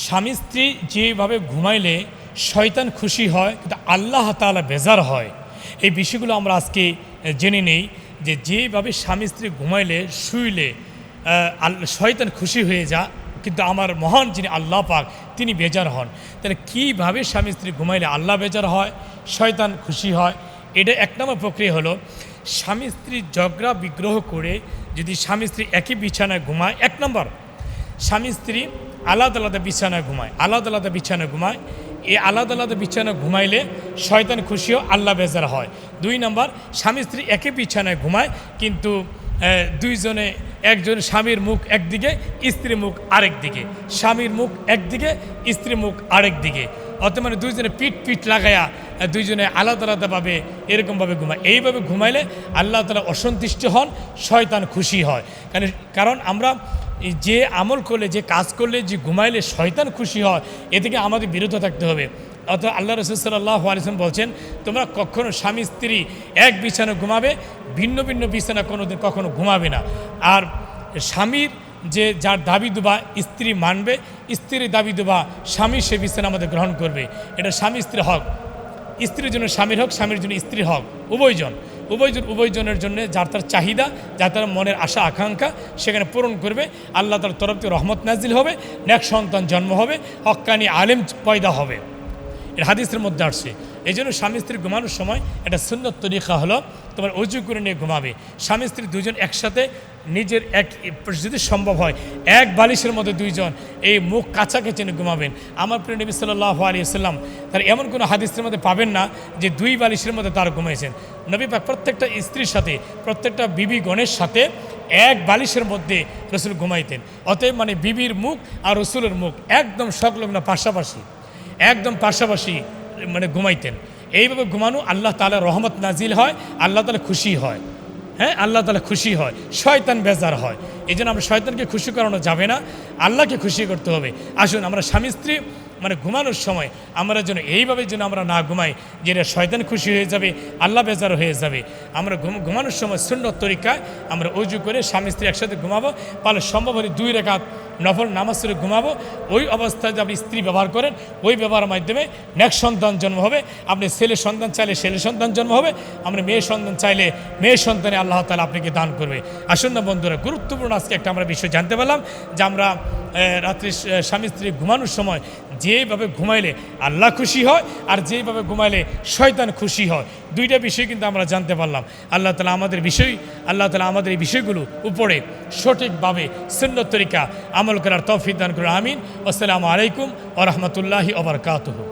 স্বামী স্ত্রী যেভাবে ঘুমাইলে শয়তান খুশি হয়, কিন্তু আল্লাহ তাআলা বেজার হয়। এই বিষয়গুলো আমরা আজকে জেনে নেই যে যেভাবে স্বামী স্ত্রী ঘুমাইলে, শুইলে শয়তান খুশি হয়ে যা কিন্তু আমার মহান যিনি আল্লাহ পাক, তিনি বেজার হন। তাহলে কীভাবে স্বামী স্ত্রী ঘুমাইলে আল্লাহ বেজার হয়, শয়তান খুশি হয়? এটা এক নম্বর প্রক্রিয়া হলো, স্বামী স্ত্রী ঝগড়া, বিগ্রহ করে যদি স্বামী স্ত্রী একই বিছানায় ঘুমায়, এক নম্বর, স্বামী স্ত্রী আলাদা আলাদা বিছানায় ঘুমায়। আলাদা আলাদা বিছানায় ঘুমায়। এই আলাদা আলাদা বিছানায় ঘুমাইলে শয়তান খুশিও আল্লাহ বেজার হয়। দুই নম্বর, স্বামী স্ত্রী একই বিছানায় ঘুমায়, কিন্তু দুইজনে, একজন স্বামীর মুখ একদিকে, স্ত্রীর মুখ আরেক দিকে। স্বামীর মুখ একদিকে, স্ত্রীর মুখ আরেক দিকে। অত মানে দুইজনে পিঠ পিঠ লাগায়া দুইজনে আলাদা আলাদাভাবে, এরকমভাবে ঘুমায়। এইভাবে ঘুমাইলে আল্লাহ তালা অসন্তুষ্ট হন, শয়তান খুশি হয়। কারণ কারণ আমরা যে আমল করলে, যে কাজ করলে, যে ঘুমাইলে শয়তান খুশি হয়, এ থেকে আমাদের বিরত থাকতে হবে। অর্থাৎ আল্লাহ রসুল সাল্লাহ আলিয়াম বলছেন, তোমরা কখনো স্বামী, স্ত্রী এক বিছানা ঘুমাবে, ভিন্ন ভিন্ন বিছানা কোনো দিন কখনো ঘুমাবে না। আর স্বামীর যে, যার দাবি দুবা স্ত্রী মানবে, স্ত্রীর দাবি দুবা স্বামী সে বিছানা আমাদের গ্রহণ করবে। এটা স্বামী, স্ত্রী হক। স্ত্রীর জন্য স্বামীর হক, স্বামীর জন্য স্ত্রীর হক। উভয়জন। উভয়জন উভয়জনের জন্য যার তার চাহিদা, যার তার মনের আশা, আকাঙ্ক্ষা, সেখানে পূরণ করবে। আল্লাহ তার তরফ থেকে রহমত নাজিল হবে, নেক সন্তান জন্ম হবে হক্কানি আলেম পয়দা হবে। এর হাদিসের মধ্যে আসছে এই জন্য স্বামী স্ত্রী ঘুমানোর সময় একটা সুন্দর তরিকা হলো, তোমার অজু করে নিয়ে ঘুমাবে। স্বামী স্ত্রী দুজন একসাথে নিজের এক, যদি সম্ভব হয়, এক বালিশের মধ্যে দুইজন এই মুখ কাছাকাছি নিয়ে ঘুমাবেন। আমার প্রিয় নবী সাল্লাহ আলী সাল্লাম তার এমন কোনো হাদিসের মধ্যে পাবেন না যে দুই বালিশের মধ্যে তারা ঘুমাইছেন। নবী পাক প্রত্যেকটা স্ত্রীর সাথে, প্রত্যেকটা বিবি গণের সাথে এক বালিশের মধ্যে রসুল ঘুমাইতেন। অতএব মানে বিবির মুখ আর রসুলের মুখ একদম সংলগ্ন পাশাপাশি, একদম পাশাপাশি মানে ঘুমাইতেন। এইভাবে ঘুমানো আল্লাহ তালা রহমত নাজিল হয়, আল্লাহ তালা খুশি হয়। হ্যাঁ আল্লাহ তালা খুশি হয়, শয়তান বেজার হয়। এই জন্য আমরা শয়তানকে খুশি করানো যাবে না, আল্লাহকে খুশি করতে হবে। আসুন, আমরা স্বামী স্ত্রী মানে ঘুমানোর সময় আমরা যেন এইভাবে যেন আমরা না ঘুমাই যে এটা শয়তান খুশি হয়ে যাবে, আল্লাহ বেজার হয়ে যাবে। আমরা ঘুম, ঘুমানোর সময় সুন্দর তরিকায় আমরা অজু করে স্বামী স্ত্রী একসাথে ঘুমাবো, পালে সম্ভব হলে দুই রেখাত নফল নামাজ পড়ে ঘুমাবো। ওই অবস্থায় যে আপনি স্ত্রী ব্যবহার করেন, ওই ব্যবহারের মাধ্যমে নেক্সট সন্তান জন্ম হবে। আপনি ছেলে সন্তান চাইলে ছেলে সন্তান জন্ম হবে, আপনি মেয়ে সন্তান চাইলে মেয়ে সন্তানে আল্লাহ তালা আপনাকে দান করবে। আসুন না বন্ধুরা, গুরুত্বপূর্ণ আজকে একটা আমরা বিষয় জানতে পারলাম যে আমরা রাত্রি স্বামী স্ত্রী ঘুমানোর সময় যেভাবে ঘুমাইলে আল্লাহ খুশি হয় আর যেভাবে ঘুমাইলে শয়তান খুশি হয়। দুইটা বিষয় কিন্তু আমরা জানতে পারলাম। আল্লাহ তালা আমাদের বিষয়, আল্লাহ তালা আমাদের এই বিষয়গুলো উপরে সঠিকভাবে সুন্দর তরিকা আমল করার তফিদান দান করুন। আমিন। আসসালামু আলাইকুম ও রহমতুল্লাহি ওবরকাতহ